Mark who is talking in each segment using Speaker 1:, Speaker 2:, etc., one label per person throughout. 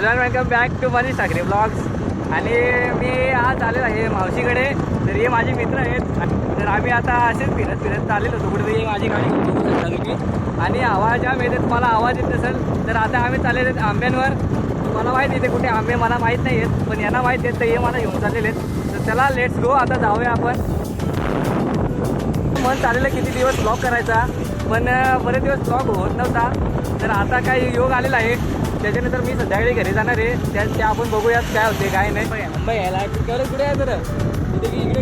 Speaker 1: Hello welcome back to Manish Thakare blogs आणि मी आज आलेलो आहे मावशीकडे. तर हे माझे मित्र आहेत. तर आम्ही आता असेच फिरत फिरत चाललेलो होतो. कुठेतरी माझी गाडी बघू शकता आणि आवाज ज्या येते तुम्हाला आवाज येत नसेल तर आता आम्ही चाललेले आहेत आंब्यांवर. मला माहीत येते कुठे आंबे मला माहीत नाही आहेत पण यांना माहीत आहेत तर हे मला घेऊन चाललेले आहेत. तर चला लेट्स गो आता जाऊया आपण. मन चाललेलं किती दिवस ब्लॉग करायचा? पण बरेच दिवस ब्लॉग होत नव्हता. तर आता काही योग आलेला आहे. त्याच्यानंतर मी संध्याकाळी घरी जाणार आहे. त्या आपण बघूयात काय होते काय नाही. मुंबई यायला कुठे कुठे आहे तर? की इकडे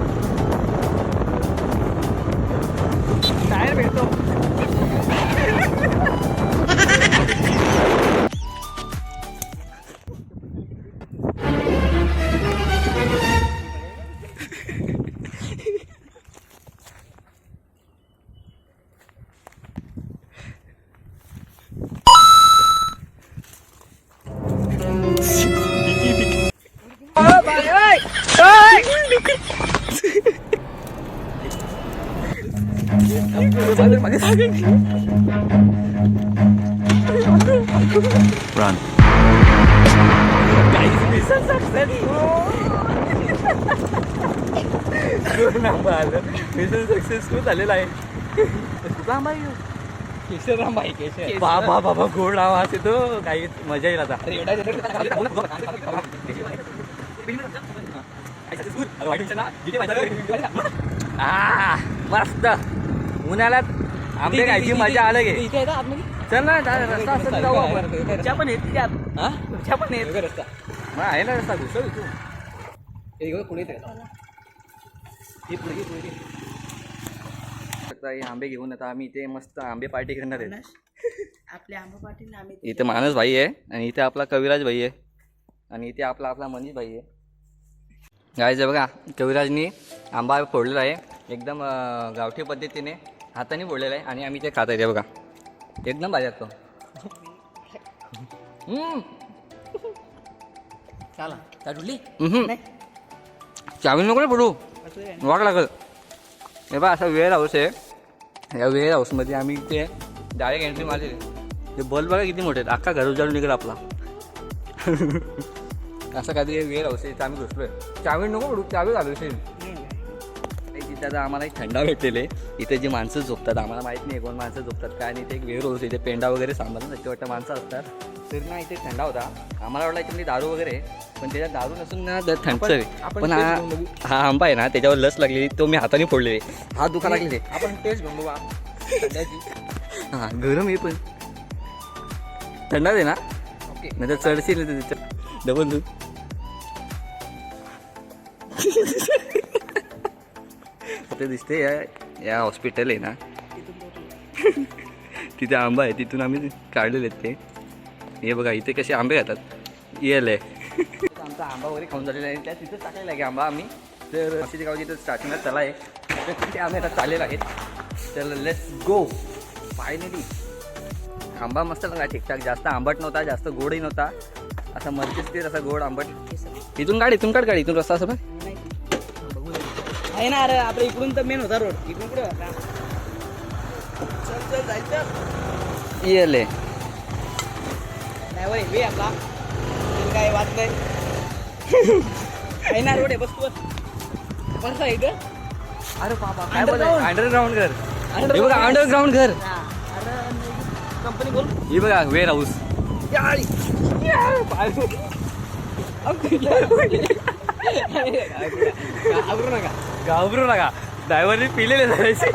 Speaker 2: Run.
Speaker 1: मिशन मिशन सक्सेसफुल झालेला आहे रामबाई केशर केशर बाबा बाबा गोड आवाज येतो काही मजा येईल आता मस्त उन्हाळ्यात आंबे खायची मजा आलं गे चल ना रस्ता असेल जाऊ आपण पण येत त्यात पण येत रस्ता मग आहे ना रस्ता घुसव तू पुढे आता हे आंबे घेऊन आता आम्ही इथे मस्त आंबे पार्टी करणार आहे
Speaker 3: आपल्या आंबे पार्टी
Speaker 1: इथे मानस भाई आहे आणि इथे आपला कविराज भाई आहे आणि इथे आपला आपला मनीष भाई आहे. गायचं बघा कविराजनी आंबा फोडलेला आहे. एकदम गावठी पद्धतीने हाताने फोडलेला आहे आणि आम्ही ते खात आहे ते बघा. एकदम भारी असतो.
Speaker 3: चला
Speaker 1: चावी नको ना पडू. वाट लागल. हे बा असा वेअर हाऊस आहे. या वेअर हाऊसमध्ये आम्ही ते डायरेक्ट एंट्री मारली ते बल्ब बघा किती मोठे आहेत. अख्खा घर उजाडून निघेल आपला. असं काहीतरी हाऊस आहे इथं आम्ही घुसलोय चावी नको पडू चावी घालू असेल. तिथे आता आम्हाला एक थंडा भेटलेले इथे जी माणसं झोपतात आम्हाला माहीत नाही कोण माणसं झोपतात काय आणि इथे एक वेअर हाऊस इथे पेंडा वगैरे सांभाळून वाटतं माणसं असतात. तर ना इथे थंडा होता. आम्हाला वाटलं याच्यामध्ये दारू वगैरे. पण त्याच्यात दारू नसून ना त्यात थंडचं पण हा हा आंबा आहे ना त्याच्यावर लस लागलेली तो मी हाताने फोडलेले हात दुखा लागलेले
Speaker 3: आपण टेस्ट घेऊन बघू
Speaker 1: हा. गरम आहे पण. थंडाच आहे ना?
Speaker 3: ओके.
Speaker 1: नाही तर चढशील डबल तू ते दिसते या या हॉस्पिटल आहे ना. तिथे आंबा आहे तिथून आम्ही काढलेले आहेत ते. हे बघा इथे कसे आंबे खातात. येल आहे आमचा आंबा वगैरे खाऊन झालेला आहे. त्या तिथेच टाकलेला आहे की आंबा आम्ही. तर अशी गाव जिथं स्टार्टिंगला चला आहे. तर तिथे आम्ही आता चाललेलो आहेत. तर लेट्स गो फायनली आंबा मस्त लागला. ठीकठाक. जास्त आंबट नव्हता जास्त गोडही नव्हता. असा ते असा गोड आंबट. इथून काढ इथून काढ गाडी इथून रस्ता असं पण
Speaker 3: आहे ना अरे आपल्या इकडून तर मेन होता रोड इकडून कुठे होता चल चल जायचं
Speaker 1: येल
Speaker 3: वय वे आपला काय वाद नाही आहे ना रोड आहे बस तू बस बस आहे इथं
Speaker 1: अरे बाबा काय. अंडरग्राऊंड घर. हे बघा अंडरग्राऊंड घर
Speaker 3: हा, कंपनी बोल
Speaker 1: हे बघा वेअर हाऊस
Speaker 3: घाबरू नका
Speaker 1: घाबरू नका ड्रायव्हरने पिलेले जायचे